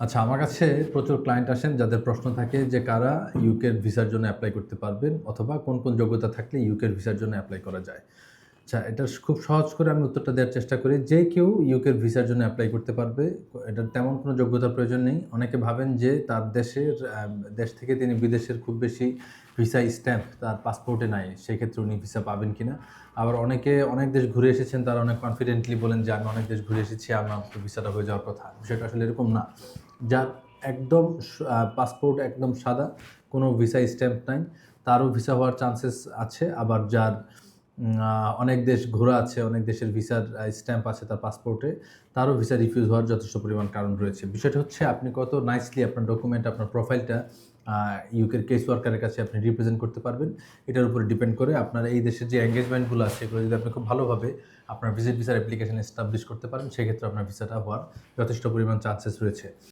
আচ্ছা আমার কাছে প্রচুর ক্লায়েন্ট আসেন যাদের প্রশ্ন থাকে যে কারা ইউকের ভিসার জন্য অ্যাপ্লাই করতে পারবেন অথবা কোন কোন যোগ্যতা থাকলে ইউকের ভিসার জন্য অ্যাপ্লাই করা যায়। আচ্ছা এটা খুব সহজ করে আমি উত্তরটা দেওয়ার চেষ্টা করি। যে কেউ ইউকের ভিসার জন্য অ্যাপ্লাই করতে পারবে এটার তেমন কোনো যোগ্যতার প্রয়োজন নেই। অনেকে ভাবেন যে তার দেশের দেশ থেকে তিনি বিদেশের খুব বেশি ভিসা স্ট্যাম্প তার পাসপোর্টে নাই, সেক্ষেত্রে উনি ভিসা পাবেন কি না আবার অনেকে, অনেক দেশ ঘুরে এসেছেন, তারা অনেক কনফিডেন্টলি বলেন যে আমি অনেক দেশ ঘুরে এসেছি, আমার ভিসাটা হয়ে যাওয়ার কথা। বিষয়টা আসলে এরকম না। যার একদম পাসপোর্ট একদম সাদা, কোনো ভিসা স্ট্যাম্প নাই, তারও ভিসা হওয়ার চান্সেস আছে। আবার যার অনেক দেশ ঘোরা আছে, অনেক দেশের ভিসার স্ট্যাম্প আছে তার পাসপোর্টে তারও ভিসা রিফিউজ হওয়ার যথেষ্ট পরিমাণ কারণ রয়েছে। বিষয়টা হচ্ছে আপনি কত নাইসলি আপনার ডকুমেন্ট আপনার প্রোফাইলটা ইউকের কেস ওয়ার্কারের কাছে আপনি রিপ্রেজেন্ট করতে পারবেন। এটার উপরে ডিপেন্ড করে আপনার এই দেশের যে এঙ্গেজমেন্টগুলো আছে সেগুলো যদি আপনি খুব ভালোভাবে আপনার ভিজিট ভিসার অ্যাপ্লিকেশন এস্টাবলিশ করতে পারেন, সেক্ষেত্রে আপনার ভিসাটা হওয়ার যথেষ্ট পরিমাণ চান্সেস রয়েছে।